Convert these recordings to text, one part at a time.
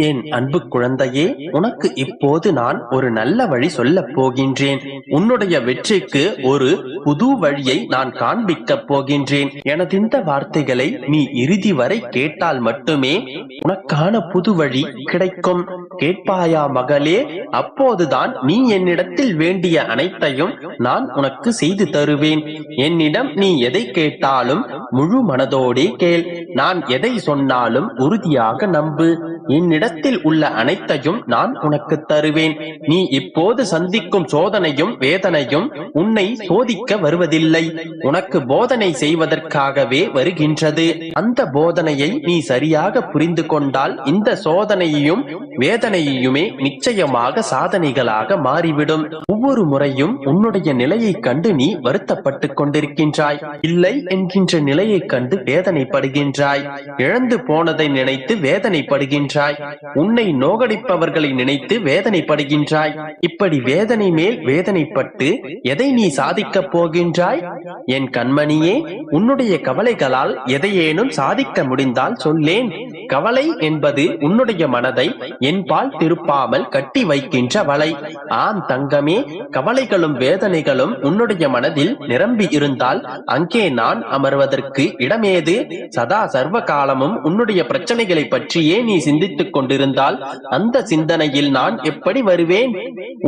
என் அன்பு குழந்தையே உனக்கு இப்போது நான் ஒரு நல்ல வழி சொல்லப் போகின்றேன். உன்னுடைய வெற்றிக்கு ஒரு புது வழியை நான் காண்பிக்கப் போகின்றேன். எனது இந்த வார்த்தைகளை நீ இறுதி வரை கேட்டால் மட்டுமே உனக்கான புது வழி கிடைக்கும். கேட்பாயா மகளே அப்போதுதான் நீ என்னிடத்தில் வேண்டிய அனைத்தையும் நான் உனக்கு செய்து தருவேன். என்னிடம் நீ எதை கேட்டாலும் முழு மனதோடே கேள். நான் எதை சொன்னாலும் உறுதியாக நம்பு. என்னிடத்தில் உள்ள அனைத்தையும் நான் உனக்கு தருவேன். நீ இப்போது சந்திக்கும் சோதனையும் வேதனையும் உன்னை சோதிக்க வருவதில்லை. உனக்கு போதனை செய்வதற்காகவே வருகின்றது. அந்த போதனையை நீ சரியாக புரிந்து கொண்டால் இந்த சோதனையையும் வேதனையுமே நிச்சயமாக சாதனைகளாக மாறிவிடும். ஒவ்வொரு முறையும் உன்னுடைய நிலையைக் கண்டு நீ வருத்தப்பட்டுக் கொண்டிருக்கின்றாய். இல்லை என்கின்ற நிலையைக் கண்டு வேதனைப்படுகின்றாய். இழந்து போனதை நினைத்து வேதனைப்படுகின்றாய். உன்னை நோகடிப்பவர்களை நினைத்து வேதனைப்படுகின்றாய். இப்படி வேதனை மேல் வேதனைப்பட்டு எதை நீ சாதிக்கப் போகின்றாய்? என் கண்மணியே உன்னுடைய கவலைகளால் எதையேனும் சாதிக்க முடிந்தால் சொல்லேன். கவலை என்பது உன்னுடைய மனதை என்பால் திருப்பாமல் கட்டி வைக்கின்ற வலை ஆம் தங்கமே கவலைகளும் வேதனைகளும் உன்னுடைய மனதில் நிரம்பி இருந்தால் அங்கே நான் அமர்வதற்கு இடமேது? சதா சர்வ காலமும் உன்னுடைய பிரச்சனைகளை பற்றியே நீ சிந்தித்துக் கொண்டிருந்தால் அந்த சிந்தனையில் நான் எப்படி வருவேன்?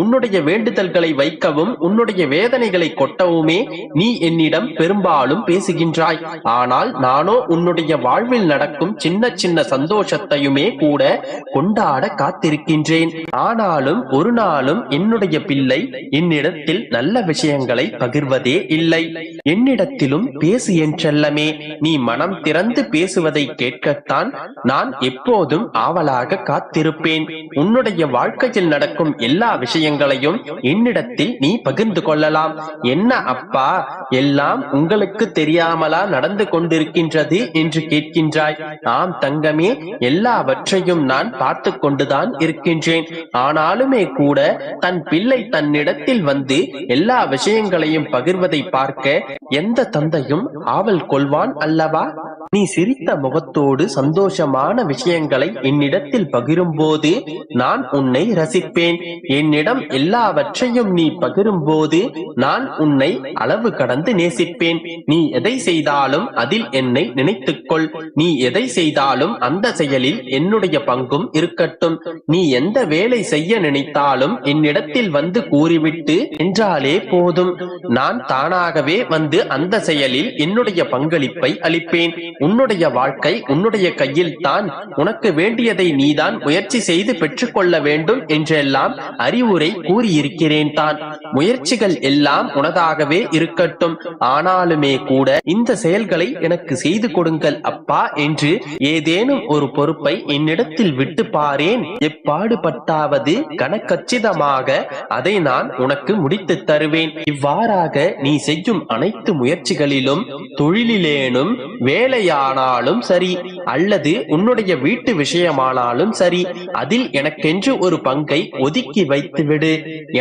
உன்னுடைய வேண்டுதல்களை வைக்கவும் உன்னுடைய வேதனைகளை கொட்டவுமே நீ என்னிடம் பெரும்பாலும் பேசுகின்றாய். ஆனால் நானோ உன்னுடைய வாழ்வில் நடக்கும் சின்ன சின்ன சந்தோஷத்தையுமே கூட கொண்டாட காத்திருக்கின்றேன். ஆனாலும் ஒரு நாளும் என்னுடைய பிள்ளை என்னிடத்தில் நல்ல விஷயங்களை பகிர்வதே இல்லை. என்னிடத்திலும் பேசு என்றெல்லமே. நீ மனம் திறந்து பேசுவதை கேட்கத்தான் நான் எப்போதும் ஆவலாக காத்திருப்பேன். உன்னுடைய வாழ்க்கையில் நடக்கும் எல்லா விஷயங்களையும் என்னிடத்தில் நீ பகிர்ந்து கொள்ளலாம். என்ன அப்பா எல்லாம் உங்களுக்கு தெரியாமலா நடந்து கொண்டிருக்கின்றது? என்று கேட்கின்றாய். ஆம் தங்கமே எல்லாவற்றையும் நான் பார்த்து கொண்டுதான் இருக்கின்றேன். ஆனாலுமே கூட தன் பிள்ளை தன்னிடத்தில் வந்து எல்லா விஷயங்களையும் பகிர்வதை பார்க்க எந்த தந்தையும் ஆவல் கொள்வான் அல்லவா? நீ சிரித்த முகத்தோடு சந்தோஷமான விஷயங்களை என்னிடத்தில் பகிரும்போது நான் உன்னை ரசிப்பேன். என்னிடம் எல்லாவற்றையும் நீ பகிரும்போது நான் உன்னை அளவு கடந்து நேசிப்பேன். நீ எதை செய்தாலும் அதில் என்னை நினைத்துக்கொள். நீ எதை செய்தாலும் அந்த செயலில் என்னுடைய பங்கும் இருக்கட்டும். நீ எந்த வேலை செய்ய நினைத்தாலும் என்னிடத்தில் வந்து கூறிவிட்டு என்றாலே போதும். நான் தானாகவே வந்து அந்த செயலில் என்னுடைய பங்களிப்பை அளிப்பேன். உன்னுடைய வாழ்க்கை உன்னுடைய கையில் தான். உனக்கு வேண்டியதை நீதான் முயற்சி செய்து பெற்றுக்கொள்ள வேண்டும் என்றெல்லாம் அறிவுரை கூறியிருக்கிறேன் தான். முயற்சிகள் எல்லாம் உனதாகவே இருக்கட்டும். ஆனாலுமே கூட இந்த செயல்களை எனக்கு செய்து கொடுங்கள் அப்பா என்று ஏதேனும் ஏதேனும் ஒரு பொறுப்பை என்னிடத்தில் விட்டு பாரேன். எப்பாடுபட்டாவது கனக்கச்சிதமாக அதை நான் உனக்கு முடித்து தருவேன். இவ்வாறாக நீ செய்யும் அனைத்து முயற்சிகளிலும் தொழிலிலேனும் வேலையானாலும் சரி அல்லது உன்னுடைய வீட்டு விஷயமானாலும் சரி அதில் எனக்கென்று ஒரு பங்கை ஒதுக்கி வைத்துவிடு.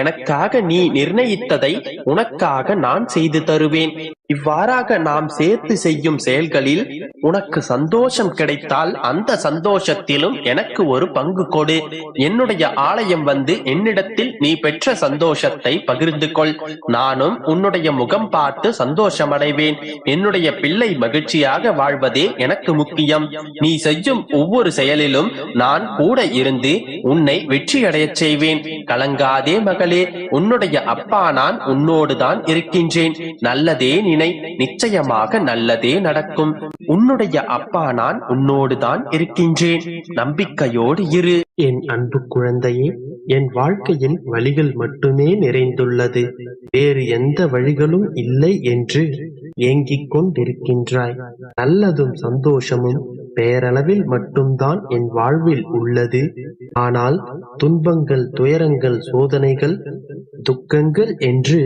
எனக்காக நீ நிர்ணயித்ததை உனக்காக நான் செய்து தருவேன். இவ்வாறாக நாம் சேர்த்து செய்யும் செயல்களில் உனக்கு சந்தோஷம் கிடைத்தால் அந்த சந்தோஷத்திலும் எனக்கு ஒரு பங்கு கொடு. என்னுடைய ஆலயம் வந்து என்னிடத்தில் நீ பெற்ற சந்தோஷத்தை பகிர்ந்து கொள். நானும் உன்னுடைய முகம் பார்த்து சந்தோஷமடைவேன். என்னுடைய பிள்ளை மகிழ்ச்சியாக வாழ்வதே எனக்கு முக்கியம். நீ செய்யும் ஒவ்வொரு செயலிலும் நான் கூட இருந்து உன்னை வெற்றியடைய செய்வேன். கலங்காதே மகளே உன்னுடைய அப்பா நான் உன்னோடுதான் இருக்கின்றேன். நல்லதே நினை நிச்சயமாக நல்லதே நடக்கும். உன்னுடைய அப்பா நான் உன்னோடுதான் இருக்கின்றேன். நம்பிக்கையோடு இரு. என் அன்பு குழந்தையே என் வாழ்க்கையின் வழிகள் மட்டுமே நிறைந்துள்ளது. வேறு எந்த வழிகளும் இல்லை என்று ஏங்கிக் கொண்டிருக்கின்றாய். நல்லதும் சந்தோஷமும் பேரளவில் மட்டும்தான் என் வாழ்வில் உள்ளது. ஆனால் துன்பங்கள் துயரங்கள் சோதனைகள் துக்கங்கள் என்று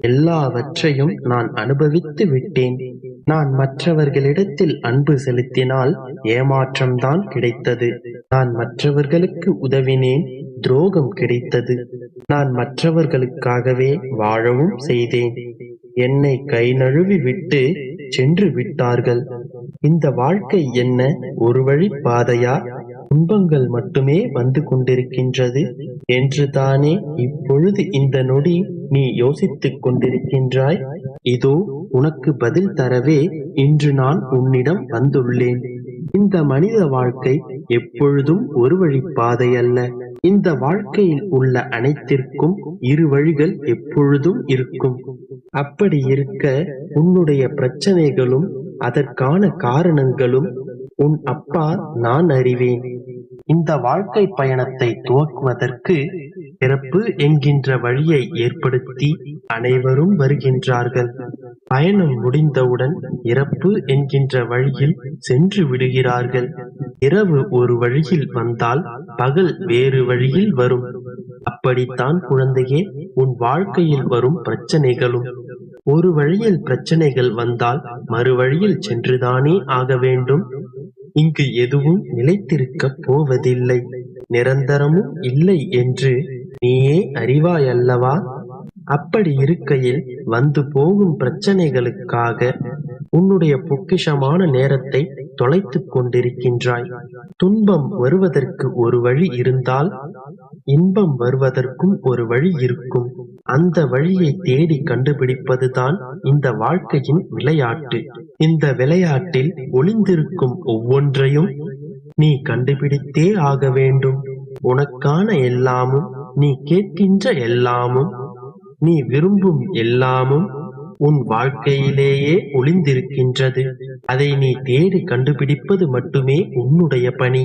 எல்லாவற்றையும் நான் அனுபவித்து விட்டேன். நான் மற்றவர்களிடத்தில் அன்பு செலுத்தினால் ஏமாற்றம்தான் கிடைத்தது. நான் மற்றவர்களுக்கு உதவினேன் துரோகம் கிடைத்தது. நான் மற்றவர்களுக்காகவே வாழவும் செய்தேன். என்னை கை நழுவி விட்டு சென்று விட்டார்கள். இந்த வாழ்க்கை என்ன ஒரு வழி பாதையா? துன்பங்கள் மட்டுமே வந்து கொண்டிருக்கின்றது. என்று தானே இப்பொழுது இந்த நொடி நீ யோசித்துக் கொண்டிருக்கின்றாய்? இதோ உனக்கு பதில் தரவே இன்று நான் உன்னிடம் வந்துள்ளேன். இந்த மனித வாழ்க்கை எப்பொழுதும் ஒரு வழி பாதை அல்ல இந்த வாழ்க்கையில் உள்ள அனைத்திற்கும் இரு வழிகள் எப்பொழுதும் இருக்கும். அப்படி இருக்க உன்னுடைய பிரச்சனைகளும் அதற்கான காரணங்களும் உன் அப்பா நான் அறிவேன். இந்த வாழ்க்கை பயணத்தை துவக்குவதற்கு பிறப்பு என்கின்ற வழியை ஏற்படுத்தி அனைவரும் வருகின்றார்கள். பயணம் முடிந்தவுடன் இறப்பு என்கின்ற வழியில் சென்று விடுகிறார்கள். இரவு ஒரு வழியில் வந்தால் பகல் வேறு வழியில் வரும். அப்படித்தான் குழந்தையே உன் வாழ்க்கையில் வரும் பிரச்சனைகளும். ஒரு வழியில் பிரச்சனைகள் வந்தால் மறு வழியில் சென்றுதானே ஆக வேண்டும். இங்கு எதுவும் நிலைத்திருக்கப் போவதில்லை. நிரந்தரமும் இல்லை என்று நீயே அறிவாயல்லவா? அப்படி இருக்கையில் வந்து போகும் பிரச்சனைகளுக்காக உன்னுடைய பொக்கிஷமான நேரத்தை தொலைத்துக் கொண்டிருக்கின்றாய். துன்பம் வருவதற்கு ஒரு வழி இருந்தால் இன்பம் வருவதற்கும் ஒரு வழி இருக்கும். அந்த வழியை தேடி கண்டுபிடிப்பதுதான் இந்த வாழ்க்கையின் விளையாட்டு. இந்த விளையாட்டில் ஒளிந்திருக்கும் ஒவ்வொன்றையும் நீ கண்டுபிடித்தே ஆக வேண்டும். உனக்கான எல்லாமும் நீ கேட்கின்ற எல்லாமும் நீ விரும்பும் எல்லாமும் உன் வாழ்க்கையிலேயே ஒளிந்திருக்கின்றது. அதை நீ தேடி கண்டுபிடிப்பது மட்டுமே உன்னுடைய பணி.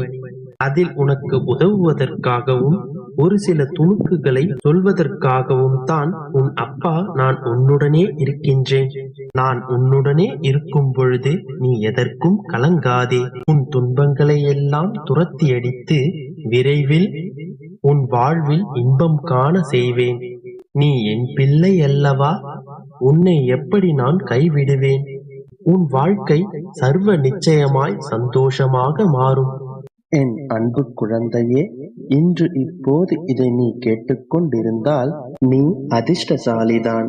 அதில் உனக்கு உதவுவதற்காகவும் ஒரு சில துணுக்குகளை சொல்வதற்காகவும் தான் உன் அப்பா நான் உன்னுடனே இருக்கின்றேன். நான் உன்னுடனே இருக்கும் பொழுது நீ எதற்கும் கலங்காதே. உன் துன்பங்களை எல்லாம் துரத்தி அடித்து விரைவில் உன் வாழ்வில் இன்பம் காண செய்வேன். நீ என் பிள்ளை அல்லவா? உன்னை எப்படி நான் கைவிடுவேன்? உன் வாழ்க்கை சர்வ நிச்சயமாய் சந்தோஷமாக மாறும். என் அன்பு குழந்தையே இன்று இப்போது இதை நீ கேட்டுக்கொண்டிருந்தால் நீ அதிர்ஷ்டசாலிதான்.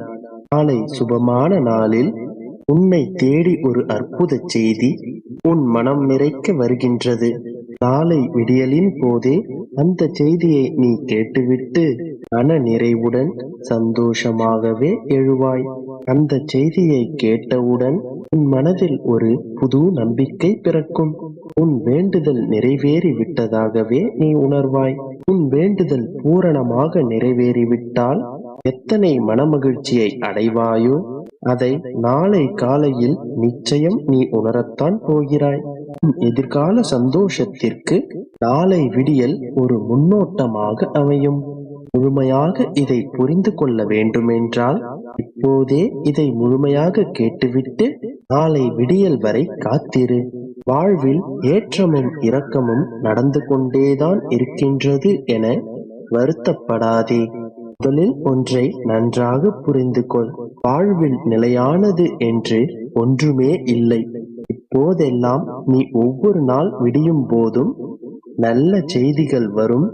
நாளை சுபமான நாளில் உன்னை தேடி ஒரு அற்புத செய்தி உன் மனம் நிறைக்க வருகின்றது. நாளை விடியலின் போதே அந்த செய்தியை நீ கேட்டுவிட்டு மன நிறைவுடன் சந்தோஷமாகவே எழுவாய். அந்த செய்தியை கேட்டவுடன் உன் மனதில் ஒரு புது நம்பிக்கை பிறக்கும். உன் வேண்டுதல் நிறைவேறி விட்டதாகவே நீ உணர்வாய். உன் வேண்டுதல் பூரணமாக நிறைவேறிவிட்டால் எத்தனை மனமகிழ்ச்சியை அடைவாயோ? அதை நாளை காலையில் நிச்சயம் நீ உணரத்தான் போகிறாய். எதிர்கால சந்தோஷத்திற்கு நாளை விடியல் ஒரு முன்னோட்டமாக அமையும். முழுமையாக இதை புரிந்து கொள்ள வேண்டுமென்றால் இப்போதே இதை முழுமையாக கேட்டுவிட்டு நாளை விடியல் வரை காத்திரு. வாழ்வில் ஏற்றமும் இரக்கமும் நடந்து கொண்டேதான் இருக்கின்றது என வருத்தப்படாதே. முதலில் ஒன்றை நன்றாக புரிந்து கொள். வாழ்வில் நிலையானது என்று ஒன்றுமே இல்லை. இப்போதெல்லாம் நீ ஒவ்வொரு நாள் விடியும் போதும் நல்ல செய்திகள் வரும்.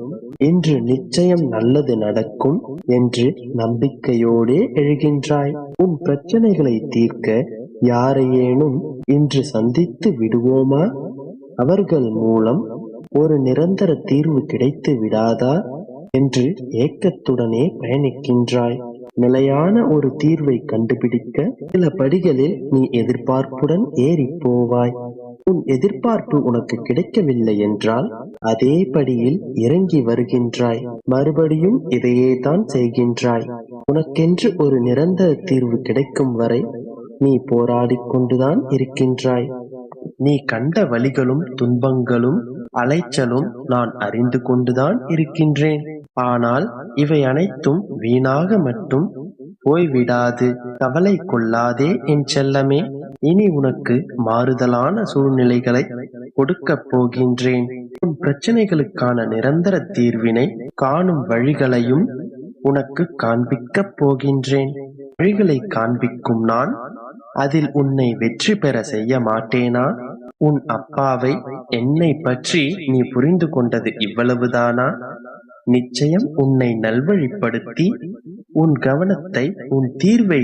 இன்று நிச்சயம் நல்லது நடக்கும் என்று நம்பிக்கையோடே எழுகின்றாய். உன் பிரச்சனைகளை தீர்க்க யாரையேனும் இன்று சந்தித்து விடுவோமா? அவர்கள் மூலம் ஒரு நிரந்தர தீர்வு கிடைத்து விடாதா? என்று ஏக்கத்துடனே பயணிக்கின்றாய். நிலையான ஒரு தீர்வை கண்டுபிடிக்க சில படிகளில் நீ எதிர்பார்ப்புடன் ஏறி போவாய். உன் எதிர்பார்ப்பு உனக்கு கிடைக்கவில்லை என்றால் அதே படியில் இறங்கி வருகின்றாய். மறுபடியும் இதையே தான் செய்கின்றாய். உனக்கென்று ஒரு நிரந்தர தீர்வு கிடைக்கும் வரை நீ போராடிக் கொண்டுதான் இருக்கின்றாய். நீ கண்ட வழிகளும் துன்பங்களும் அலைச்சலும் நான் அறிந்து கொண்டுதான் இருக்கின்றேன். ஆனால் இவை அனைத்தும் வீணாக மட்டும் போய்விடாது. கவலை கொள்ளாதே என் செல்லமே. இனி உனக்கு மாறுதலான சூழ்நிலைகளை கொடுக்கப் போகின்றேன். உன் பிரச்சனைகளுக்கான நிரந்தர தீர்வினை காணும் வழிகளையும் உனக்கு காண்பிக்கப் போகின்றேன். வழிகளை காண்பிக்கும் நான் அதில் உன்னை வெற்றி பெற செய்ய மாட்டேனா? உன் அப்பாவை என்னை பற்றி நீ புரிந்து கொண்டது இவ்வளவுதானா? நிச்சயம் உன்னை நல்வழிப்படுத்தி உன் கவனத்தை உன் தீர்வை